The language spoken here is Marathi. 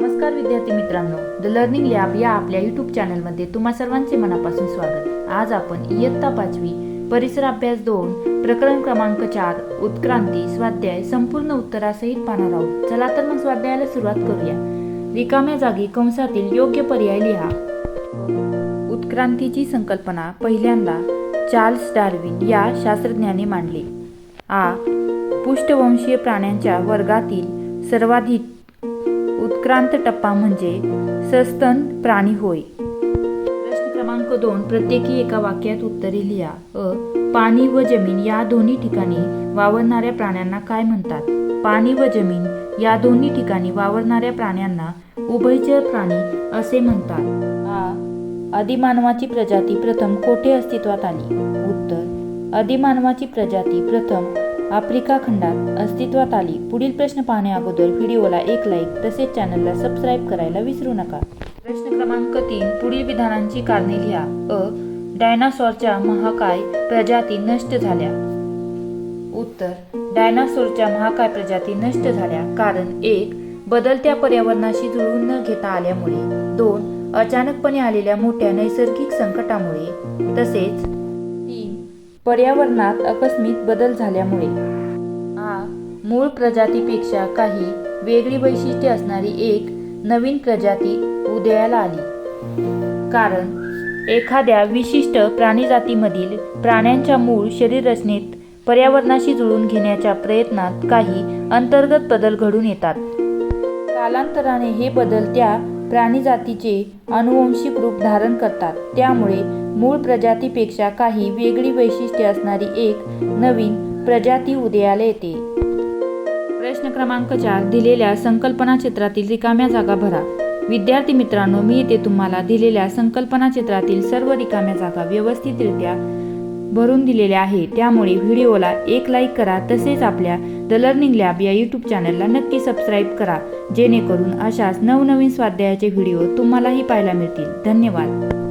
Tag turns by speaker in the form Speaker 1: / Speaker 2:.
Speaker 1: नमस्कार विद्यार्थी मित्रांनो द लर्निंग लॅब या आपल्या यूट्यूब चॅनलमध्ये तुम्हा सर्वांचे मनापासून स्वागत. आज आपण इयत्ता पाचवी परिसर अभ्यास दोन प्रकरण क्रमांक चार उत्क्रांती स्वाध्याय संपूर्ण उत्तरासहित पाहणार आहोत. चला तर मग स्वाध्यायाला सुरुवात करूया. रिकाम्या जागी कंसातील योग्य पर्याय लिहा. उत्क्रांतीची संकल्पना पहिल्यांदा चार्ल्स डार्विन या शास्त्रज्ञाने मांडली. आ. पुष्ठवंशीय प्राण्यांच्या वर्गातील सर्वाधिक उत्क्रांत टप्पा म्हणजे सस्तन प्राणी होय. प्रश्न क्रमांक दोन प्रत्येकी एका वाक्यात उत्तरे लिहा. अ. पाणी व जमीन या दोन्ही ठिकाणी वावरणाऱ्या प्राण्यांना काय म्हणतात? पाणी व जमीन या दोन्ही ठिकाणी वावरणाऱ्या प्राण्यांना उभयचर प्राणी असे म्हणतात. आ. आदिमानवाची प्रजाती प्रथम कोठे अस्तित्वात आली? उत्तर. अधिमानवाची प्रजाती प्रथम आफ्रिका खंडात अस्तित्वात आली. पुढील प्रश्न पाहण्या अगोदर व्हिडिओला एक लाईक तसेच चॅनलला सबस्क्राईब करायला विसरू नका. प्रश्न क्रमांक तीन पुढील विधानांची कारणे लिहा. अ. डायनासॉरच्या महाकाय प्रजाती नष्ट झाल्या. उत्तर. डायनासोरच्या महाकाय प्रजाती नष्ट झाल्या. कारण एक बदलत्या पर्यावरणाशी जुळवून न घेता आल्यामुळे. दोन अचानकपणे आलेल्या मोठ्या नैसर्गिक संकटामुळे. तसेच पर्यावरणात अकस्मित बदल झाल्यामुळे. आ मूळ प्रजातीपेक्षा काही वेगळी वैशिष्ट्ये असणारी एक नवीन प्रजाती उदयाला आली. कारण एखाद्या विशिष्ट प्राणीजातीमधील प्राण्यांच्या मूळ शरीर रचनेत पर्यावरणाशी जुळून घेण्याच्या प्रयत्नात काही अंतर्गत बदल घडून येतात. कालांतराने हे बदल त्या प्राणीजातीचे अनुवंशिक रूप धारण करतात. त्यामुळे मूळ प्रजातीपेक्षा काही वेगळी वैशिष्ट्ये असणारी एक नवीन प्रजाती उदयाला येते. प्रश्न क्रमांक चार. दिलेल्या संकल्पना चित्रातील रिकाम्या जागा भरा. विद्यार्थी मित्रांनो मी इथे तुम्हाला दिलेल्या संकल्पना चित्रातील सर्व रिकाम्या जागा व्यवस्थितरित्या भरून दिलेले आहे. त्यामुळे व्हिडिओला एक लाईक करा तसेच आपल्या द लर्निंग लॅब या यूट्यूब चॅनलला नक्की सबस्क्राईब करा. जेणेकरून अशाच नवनवीन स्वाध्यायाचे व्हिडिओ तुम्हालाही पाहायला मिळतील. धन्यवाद.